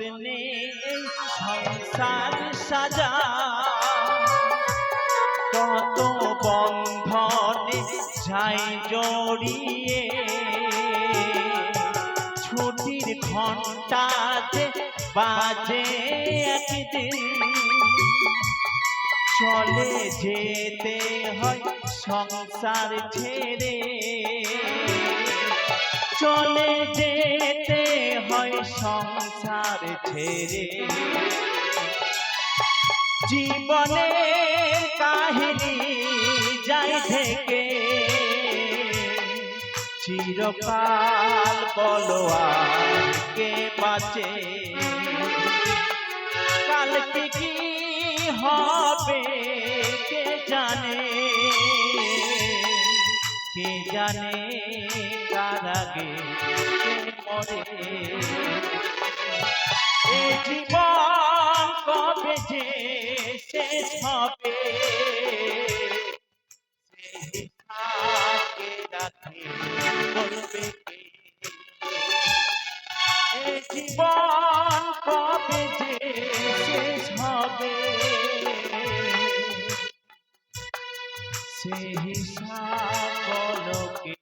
মতনে সংসার সাজা। কত বন্ধনে যাই জড়িয়ে, ছুটির ঘন্টাতে বাজে একদিন। চলে যেতে হয় সংসার ছেড়ে। চলে যেতে হয় সংসার ছেড়ে। জীবনের কাহিনী যাই থেকে, চিরকাল বলো কে বাঁচে কালকে কি হবে কে জানে? জানে কে মরে। জীবন কবে যে শেষ হবে? জীবন কবে যে সে হিসাব কলকে